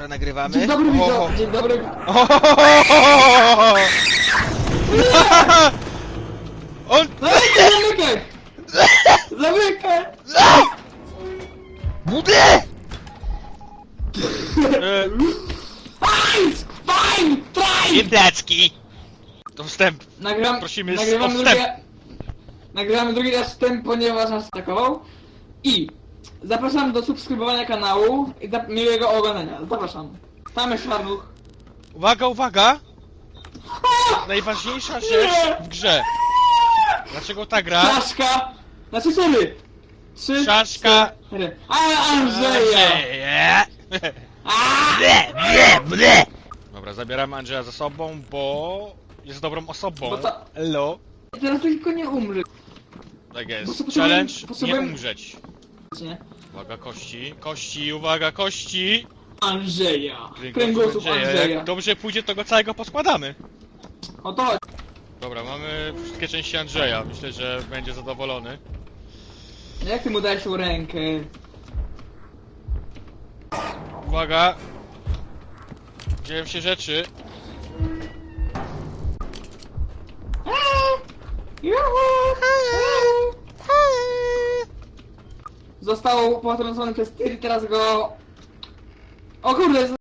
Dobra, nagrywamy. Dzień dobry, widzowie, dzień dobry. o, o, On... Zamykaj, zamykaj! Zamykaj! Budę! E, Fajn! Fajn! Fajn! I placki! To wstęp. Nagram, Prosimy z- nagrywamy, o drugi, wstęp. nagrywamy drugi raz wstęp, ponieważ nas atakował. I zapraszam do subskrybowania kanału i do miłego oglądania. Zapraszam. Jest Szarnuch. Uwaga, uwaga! Najważniejsza rzecz w grze. Dlaczego ta gra? Czaszka! Znaczy cztery! Trzy, Czaszka. cztery. A Andrzeja! Andrzeja. A! Dobra, zabieramy Andrzeja ze sobą, bo jest dobrą osobą. Bo Elo. Teraz tylko nie umrze. Tak jest. Challenge, nie potrzebujemy- umrzeć. Nie? Uwaga, kości. Kości, uwaga, kości. Andrzeja! Kręgosłup. Andrzeja. Jak dobrze pójdzie, to go całego poskładamy. O to chodzi. Dobra, mamy wszystkie części Andrzeja. Myślę, że będzie zadowolony. Jak ty mu dałeś tą rękę? Uwaga. Dzieją się rzeczy. Juhu! Został potrącony przez tyr i teraz go... O kurde,